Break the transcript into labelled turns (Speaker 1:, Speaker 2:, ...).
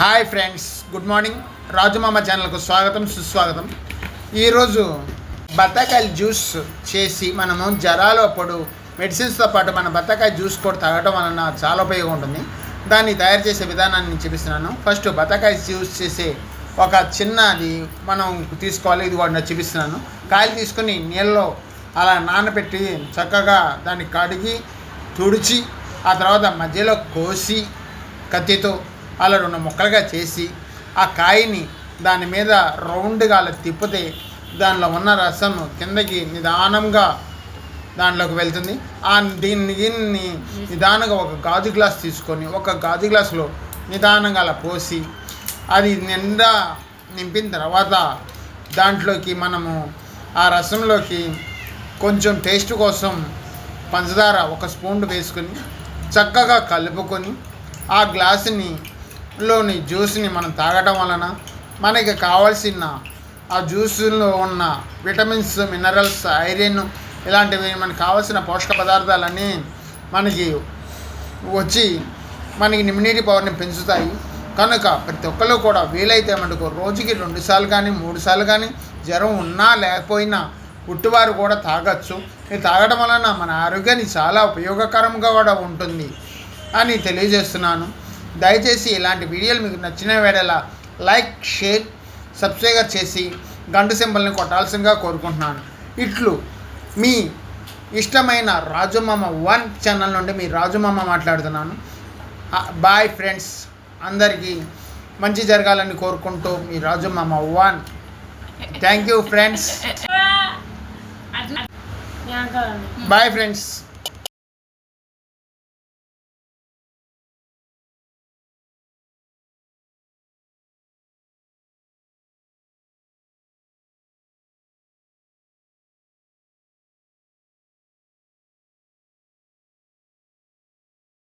Speaker 1: Hi friends good morning. Rajumama ఛానల్కు స్వాగతం సుస్వాగతం. ఈరోజు బత్తాకాయలు జ్యూస్ చేసి మనము జ్వరాలు అప్పుడు మెడిసిన్స్తో పాటు మన బత్తాకాయ జ్యూస్ కూడా తాగడం వలన చాలా ఉపయోగం ఉంటుంది దాన్ని తయారు చేసే విధానాన్ని నేను చూపిస్తున్నాను. ఫస్ట్ బత్తాకాయ జ్యూస్ చేసే ఒక చిన్నది మనం తీసుకోవాలి ఇది కూడా చూపిస్తున్నాను. కాయలు తీసుకొని నీళ్ళలో అలా నానబెట్టి చక్కగా దాన్ని కడిగి తుడిచి ఆ తర్వాత మధ్యలో కోసి కత్తితో అలా రెండు ముక్కలుగా చేసి ఆ కాయని దాని మీద రౌండ్గా అలా తిప్పితే దానిలో ఉన్న రసం కిందకి నిదానంగా దాంట్లోకి వెళ్తుంది. ఆ దీన్ని దీన్ని నిదానంగా ఒక గాజు గ్లాస్ తీసుకొని ఒక గాజు గ్లాసులో నిదానంగా అలా పోసి అది నిండా నింపిన తర్వాత దాంట్లోకి మనము ఆ రసంలోకి కొంచెం టేస్ట్ కోసం పంచదార ఒక స్పూన్ వేసుకొని చక్కగా కలుపుకొని ఆ గ్లాసుని లోని జ్యూస్ని మనం తాగటం వలన మనకి కావాల్సిన ఆ జ్యూస్లో ఉన్న విటమిన్స్ మినరల్స్ ఐరన్ ఇలాంటివి మనకు కావాల్సిన పోషక పదార్థాలన్నీ మనకి వచ్చి మనకి ఇమ్యూనిటీ పవర్ని పెంచుతాయి. కనుక ప్రతి ఒక్కరు కూడా వీలైతే మనకు రోజుకి రెండు సార్లు కానీ మూడు సార్లు కానీ జ్వరం ఉన్నా లేకపోయినా పుట్టివారు కూడా తాగచ్చు. ఇది తాగడం వలన మన ఆరోగ్యానికి చాలా ఉపయోగకరంగా కూడా ఉంటుంది అని తెలియజేస్తున్నాను. దయచేసి ఇలాంటి వీడియోలు మీకు నచ్చిన వేళలా లైక్ షేర్ సబ్స్క్రైబ్ చేసి గంట సింబల్ని కొట్టాల్సిందిగా కోరుకుంటున్నాను. ఇట్లు మీ ఇష్టమైన రాజుమామ వన్ ఛానల్ నుండి మీ రాజుమామ మాట్లాడుతున్నాను. బాయ్ ఫ్రెండ్స్ అందరికీ మంచి జరగాలని కోరుకుంటూ మీ Rajumama one. Thank you friends. Bye friends.